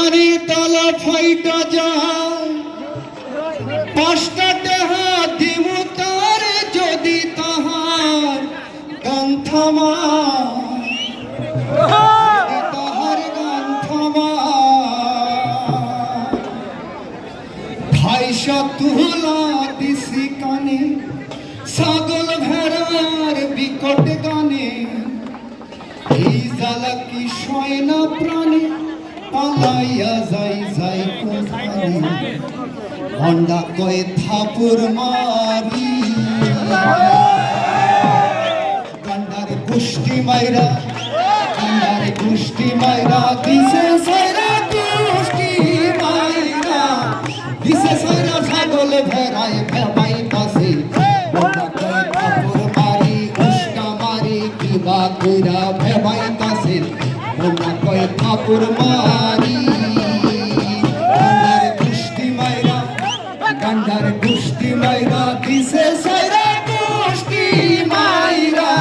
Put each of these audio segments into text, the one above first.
দোকানে তালা ফাইটা যায়। পাঁচটা দেহা দিমু তার যদি তাহার তাহার ভাইসা তুলা দিছি কানে, ছাগল ভেড়ার বিকট গানে। কি পালাইয়া যাই যাই হন্ডা কয়ে মারি। কান্ডারে মাইরা কান্ডারে মাইরা, দিছে সাইরা মাইরা। দিছে সাইরা ভেড়ায় ভেবাই পাশে কিবা কইরা ভেবাই পাশে হন্ডা কয়ে থাপুর মারি। গুষ্টি মাইরা দিছে সাইরা গুষ্টি মাইরা?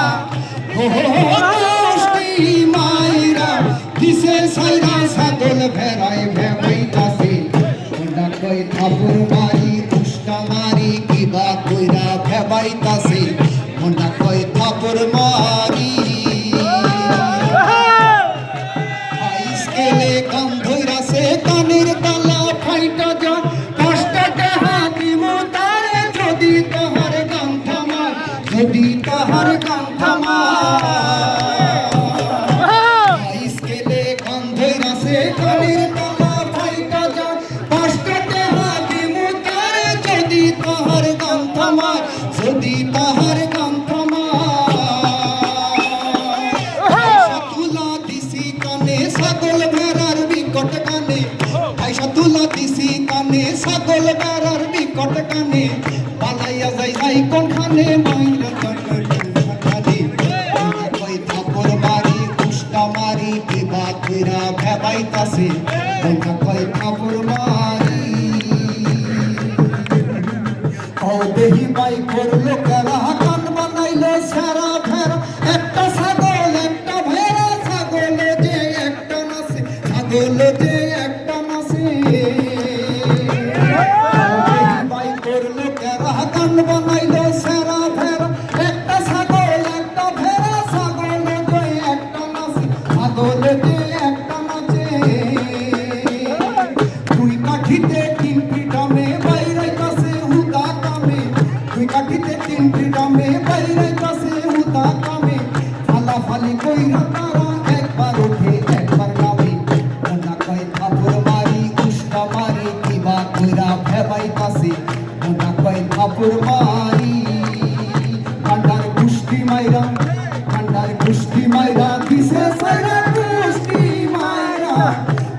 হো, গুষ্টি মাইরা দিছে সাইরা সাদল ভেড়াই ভেবাইতাছে? ওটা কই থাপুর মারি উষ্টা মারি কিবা কইরা ভেবাইতাছে? ওটা কই থাপুর মারি? আইসকেলে কাম ধইরাছে কানের যদি তাহার আইসকেলে কাম ধইরাছে কানের তালা ফাইটা যা পাঁচটা টাহা দিব তারে যদি তাহার থামার যদি তাহার তুলা দিছি কানে ছাগল ভেড়ার কানে আইসা তুলা দিছি কানে ছাগল ভেড়ার কানে পালাইয়া যাই যাই কোনখানে মাইরা করলো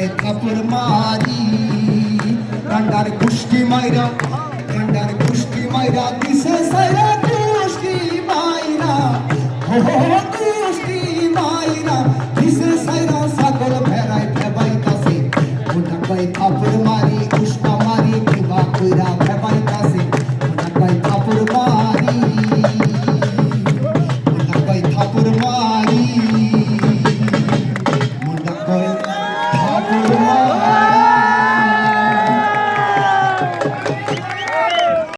ওনা কই থাপড় মারি কান্ডার গুষ্টি মাইরা কান্ডার গুষ্টি মাইরা দিছে সাইরা গুষ্টি মাইরা হো হো